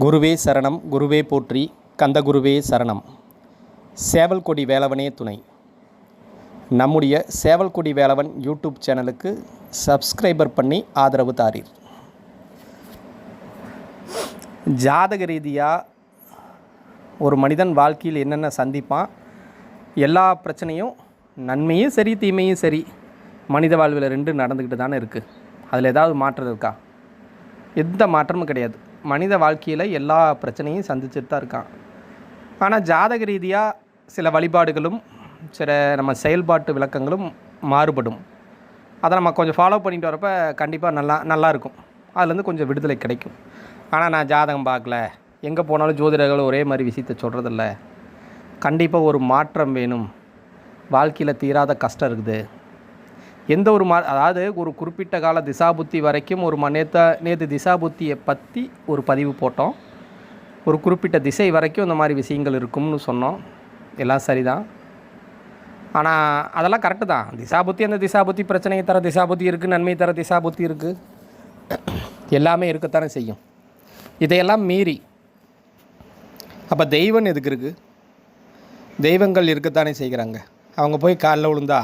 குருவே சரணம் குருவே போற்றி கந்தகுருவே சரணம். சேவல்கொடி வேலவனே துணை. நம்முடைய சேவல் கொடி வேலவன் யூடியூப் சேனலுக்கு சப்ஸ்கிரைபர் பண்ணி ஆதரவு தாரீர். ஜாதக ரீதியாக ஒரு மனிதன் வாழ்க்கையில் என்னென்ன சந்திப்பான் எல்லா பிரச்சனையும் நன்மையும் சரி தீமையும் சரி மனித வாழ்வில் ரெண்டு நடந்துக்கிட்டு தானே இருக்குது அதில் ஏதாவது மாற்றம் இருக்கா? எந்த மாற்றமும் கிடையாது. மனித வாழ்க்கையில் எல்லா பிரச்சனையும் சந்திச்சுட்டு தான் இருக்கான். ஆனால் ஜாதக ரீதியாக சில வழிபாடுகளும் சில நம்ம செயல்பாட்டு விளக்கங்களும் மாறுபடும். அதை நம்ம கொஞ்சம் ஃபாலோ பண்ணிட்டு வரப்போ கண்டிப்பாக நல்லா நல்லாயிருக்கும் அதுலேருந்து கொஞ்சம் விடுதலை கிடைக்கும். ஆனால் நான் ஜாதகம் பார்க்கல. எங்கே போனாலும் ஜோதிடர்கள் ஒரே மாதிரி விஷயத்தை சொல்கிறதில்ல கண்டிப்பாக ஒரு மாற்றம் வேணும். வாழ்க்கையில் தீராத கஷ்டம் இருக்குது. எந்த ஒரு மா அதாவது ஒரு குறிப்பிட்ட கால திசாபுத்தி வரைக்கும் ஒரு ம நேற்ற நேற்று திசாபுத்தியை பற்றி ஒரு பதிவு போட்டோம். ஒரு குறிப்பிட்ட திசை வரைக்கும் இந்த மாதிரி விஷயங்கள் இருக்கும்னு சொன்னோம். எல்லாம் சரிதான். ஆனால் அதெல்லாம் கரெக்டு தான். திசாபுத்தி அந்த திசாபுத்தி பிரச்சனையை தர திசாபுத்தி இருக்குது நன்மை தர திசாபுத்தி இருக்குது எல்லாமே இருக்கத்தானே செய்யும். இதையெல்லாம் மீறி. அப்போ தெய்வம் எதுக்கு இருக்குது தெய்வங்கள் இருக்கத்தானே செய்கிறாங்க. அவங்க போய் காலில் விழுந்தா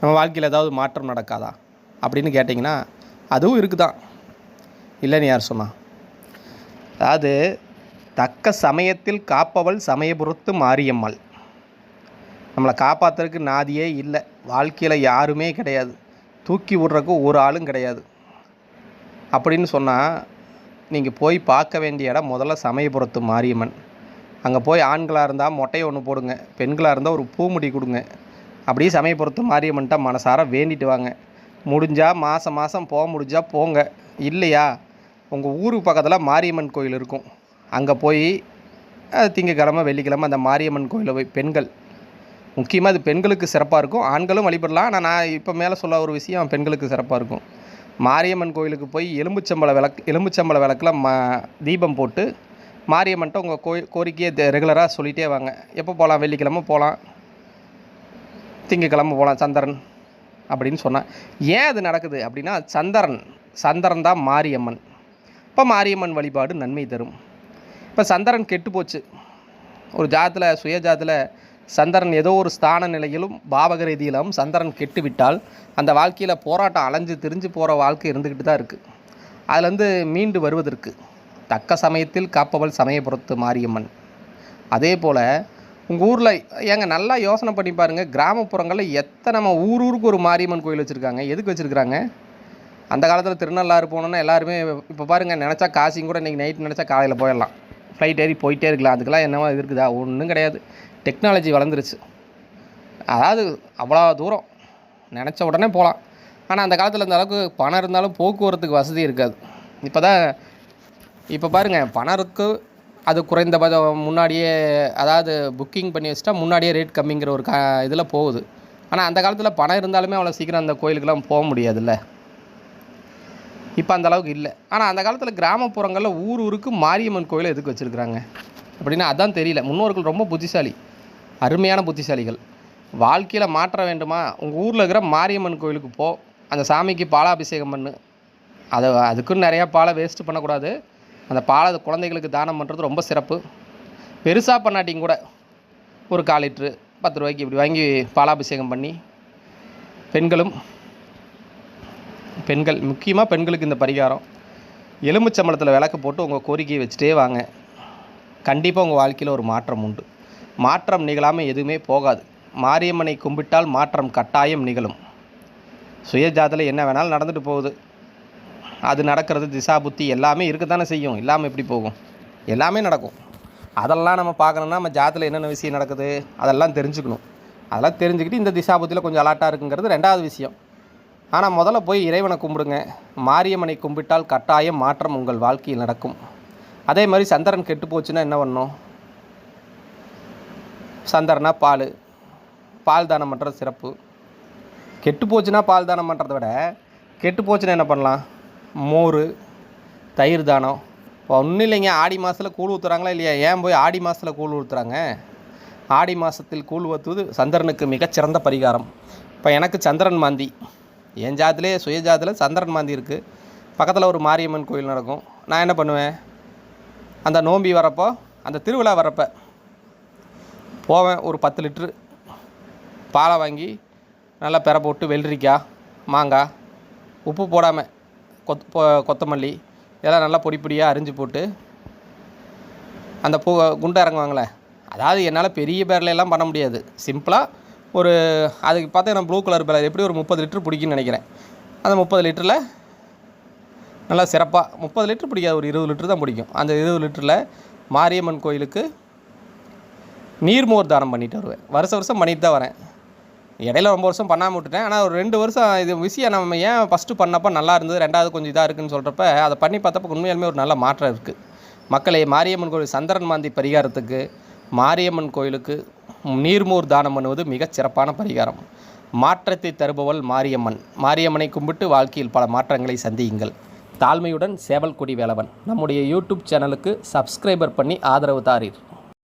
நம்ம வாழ்க்கையில் ஏதாவது மாற்றம் நடக்காதா? அப்படின்னு கேட்டிங்கன்னா அதுவும் இருக்குதான். இல்லைன்னு யார் சொன்னால் அதாவது தக்க சமயத்தில் காப்பவள் சமயபுரத்து மாரியம்மாள். நம்மளை காப்பாற்றுறதுக்கு நாதியே இல்லை. வாழ்க்கையில் யாருமே கிடையாது. தூக்கி விடுறக்கு ஒரு ஆளும் கிடையாது. அப்படின்னு சொன்னால் நீங்கள் போய் பார்க்க வேண்டிய இடம் முதல்ல சமயபுரத்து மாரியம்மன். அங்கே போய் ஆண்களாக இருந்தால் மொட்டையை ஒன்று போடுங்க. பெண்களாக இருந்தால் ஒரு பூமுடி கொடுங்க. அப்படியே சமயபுரத்து மாரியம்மன்ட்ட மனசார வேண்டிட்டு வாங்க. முடிஞ்சால் மாதம் மாதம் போக முடிஞ்சால் போங்க. இல்லையா? உங்கள் ஊருக்கு பக்கத்தில் மாரியம்மன் கோயில் இருக்கும். அங்கே போய் திங்கக்கிழமை வெள்ளிக்கிழமை அந்த மாரியம்மன் கோயிலில் போய் பெண்கள். முக்கியமாக அது பெண்களுக்கு சிறப்பாக இருக்கும். ஆண்களும் வழிபடலாம். ஆனால் நான் இப்போ மேலே சொல்ல ஒரு விஷயம் பெண்களுக்கு சிறப்பாக இருக்கும். மாரியம்மன் கோயிலுக்கு போய் எலும்புச்சம்பள விளக்கு எலும்புச்சம்பள விளக்கில் ம தீபம் போட்டு மாரியம்மன்ட்ட உங்கள் கோயில் கோரிக்கையை ரெகுலராக சொல்லிகிட்டே வாங்க. எப்போ போகலாம் வெள்ளிக்கிழமை போகலாம் திங்கக்கிழமை போகலாம் சந்திரன் அப்படின்னு சொன்னான். ஏன் அது நடக்குது அப்படின்னா சந்திரன் சந்திரன் தான் மாரியம்மன். இப்போ மாரியம்மன் வழிபாடு நன்மை தரும். இப்போ சந்திரன் கெட்டு போச்சு. ஒரு ஜாதத்தில் சுய ஜாதத்தில் சந்திரன் ஏதோ ஒரு ஸ்தான நிலையிலும் பாவக ரீதியிலும் சந்திரன் கெட்டு விட்டால் அந்த வாழ்க்கையில் போராட்டம் அலைஞ்சு திரிஞ்சு போகிற வாழ்க்கை இருந்துக்கிட்டு தான் இருக்குது அதுலேருந்து மீண்டு வருவதற்கு தக்க சமயத்தில் காப்பவள் சமயபுரத்து மாரியம்மன். அதே போல் உங்கள் ஊரில் ஏங்க நல்லா யோசனை பண்ணி பாருங்கள் கிராமப்புறங்களில் எத்தனை நம்ம ஊர் ஊருக்கு ஒரு மாரியம்மன் கோயில் வச்சுருக்காங்க? எதுக்கு வச்சுருக்காங்க அந்த காலத்தில் திருநள்ளாறு போனோன்னா எல்லாருமே இப்போ பாருங்கள் நினச்சா காசியும் கூட இன்றைக்கி நைட் நினச்சா காலையில் போயிடலாம். ஃப்ளைட் ஏறி போயிட்டே இருக்கலாம். அதுக்கெல்லாம் என்னவோ இது இருக்குதா? ஒன்றும் கிடையாது. டெக்னாலஜி வளர்ந்துருச்சு. அதாவது அவ்வளோ தூரம். நினச்ச உடனே போகலாம். ஆனால் அந்த காலத்தில் அந்த அளவுக்கு பணம் இருந்தாலும் போக்குவரத்துக்கு வசதி இருக்காது. இப்போ தான் இப்போ பாருங்கள் பணம் இருக்குது அது குறைந்தபட்சம் முன்னாடியே அதாவது புக்கிங் பண்ணி வச்சுட்டா முன்னாடியே ரேட் கம்மிங்கிற ஒரு க இதில் போகுது. ஆனால் அந்த காலத்தில் பணம் இருந்தாலுமே அவ்வளோ சீக்கிரம் அந்த கோயிலுக்கெல்லாம் போக முடியாதுல்ல. இப்போ அந்த அளவுக்கு இல்லை. ஆனால் அந்த காலத்தில் கிராமப்புறங்களில் ஊர் ஊருக்கு மாரியம்மன் கோயில் எதுக்கு வச்சுருக்குறாங்க? அப்படின்னா அதான் தெரியல. முன்னோர்கள் ரொம்ப புத்திசாலி. அருமையான புத்திசாலிகள். வாழ்க்கையில் மாற்ற வேண்டுமா? உங்கள் ஊரில் இருக்கிற மாரியம்மன் கோயிலுக்கு போ. அந்த சாமிக்கு பாலாபிஷேகம் பண்ணு. அதை அதுக்குன்னு நிறையா பாலை வேஸ்ட்டு பண்ணக்கூடாது. அந்த பாலை குழந்தைகளுக்கு தானம் பண்ணுறது ரொம்ப சிறப்பு. பெருசாக பண்ணாட்டியும் கூட ஒரு கால் லிட்ரு பத்து ரூபாய்க்கு இப்படி வாங்கி பாலாபிஷேகம் பண்ணி பெண்களும் பெண்கள் முக்கியமாக பெண்களுக்கு இந்த பரிகாரம். எலும்புச்சம்பளத்தில் விளக்கு போட்டு உங்கள் கோரிக்கையை வச்சுட்டே வாங்க. கண்டிப்பாக உங்கள் வாழ்க்கையில் ஒரு மாற்றம் உண்டு. மாற்றம் நிகழாமல் எதுவுமே போகாது. மாரியம்மனை கும்பிட்டால் மாற்றம் கட்டாயம் நிகழும். சுயஜாதில் என்ன வேணாலும் நடந்துட்டு போகுது. அது நடக்கிறது திசா புத்தி எல்லாமே இருக்க தானே செய்யும். இல்லாமல் எப்படி போகும்? எல்லாமே நடக்கும். அதெல்லாம் நம்ம பார்க்கணுன்னா நம்ம ஜாதத்தில் என்னென்ன விஷயம் நடக்குது அதெல்லாம் தெரிஞ்சுக்கணும். அதெல்லாம் தெரிஞ்சுக்கிட்டு இந்த திசா புத்தியில் கொஞ்சம் அலாட்டாக இருக்குங்கிறது ரெண்டாவது விஷயம். ஆனால் முதல்ல போய் இறைவனை கும்பிடுங்க. மாரியம்மனை கும்பிட்டால் கட்டாயம் மாற்றம் உங்கள் வாழ்க்கையில் நடக்கும். அதே மாதிரி சந்திரன் கெட்டு போச்சுன்னா என்ன பண்ணணும் சந்திரனா பால். பால் தானம் பண்ணுறது சிறப்பு. கெட்டு போச்சுன்னா பால் தானம் பண்ணுறத விட கெட்டு போச்சுன்னா என்ன பண்ணலாம்? மோர் தயிர் தானம். ஒன்றும் இல்லைங்க ஆடி மாதத்தில் கூழ் ஊற்றுறாங்களா இல்லையா? ஏன் போய் ஆடி மாதத்தில் கூழ் ஊற்றுறாங்க ஆடி மாதத்தில் கூழ் ஊற்றுவது சந்திரனுக்கு மிகச்சிறந்த பரிகாரம். இப்போ எனக்கு சந்திரன் மாந்தி. என் ஜாதிலே சுய ஜாதியில் சந்திரன் மாந்தி இருக்குது பக்கத்தில் ஒரு மாரியம்மன் கோயில் நடக்கும். நான் என்ன பண்ணுவேன்? அந்த நோம்பி வரப்போ அந்த திருவிழா வரப்போ போவேன் ஒரு பத்து லிட்ரு பாலை வாங்கி நல்லா பெற போட்டு வெள்ளரிக்காய் மாங்காய் உப்பு போடாமல் கொத் கொத்தமல்லி இதெல்லாம் நல்லா பொடி பொடியாக அரிஞ்சு போட்டு அந்த பூ குண்டை இறங்குவாங்களே அதாவது என்னால் பெரிய பேரலையெல்லாம் பண்ண முடியாது. சிம்பிளாக ஒரு அதுக்கு பார்த்தீங்கன்னா ப்ளூ கலர் பேரல் எப்படி ஒரு முப்பது லிட்டர் பிடிக்குன்னு நினைக்கிறேன். அந்த முப்பது லிட்டரில் நல்லா சிறப்பாக முப்பது லிட்டர் பிடிக்காது ஒரு இருபது லிட்டர் தான் பிடிக்கும். அந்த இருபது லிட்டரில் மாரியம்மன் கோயிலுக்கு நீர்மோர் தானம் பண்ணிட்டு வருவேன். வருஷம் வருஷம் பண்ணிட்டு தான் வரேன். இடையில ரொம்ப வருஷம் பண்ணாமல் விட்டுட்டேன். ஆனால் ஒரு ரெண்டு வருஷம் இது விஷயம் நம்ம ஏன் ஃபஸ்ட்டு பண்ணப்போ நல்லா இருந்தது ரெண்டாவது கொஞ்சம் இதாக இருக்குன்னு சொல்கிறப்ப அதை பண்ணி பார்த்தப்ப உண்மையாலுமே ஒரு நல்ல மாற்றம் இருக்குது மக்களை மாரியம்மன் கோயில் சந்திரன் மாந்தி பரிகாரத்துக்கு மாரியம்மன் கோயிலுக்கு நீர்மூர் தானம் பண்ணுவது மிகச் சிறப்பான பரிகாரம். மாற்றத்தை தருபவள் மாரியம்மன். மாரியம்மனை கும்பிட்டு வாழ்க்கையில் பல மாற்றங்களை சந்தியுங்கள். தாழ்மையுடன் சேவல்குடி வேலவன். நம்முடைய யூடியூப் சேனலுக்கு சப்ஸ்கிரைபர் பண்ணி ஆதரவு தாரீர்.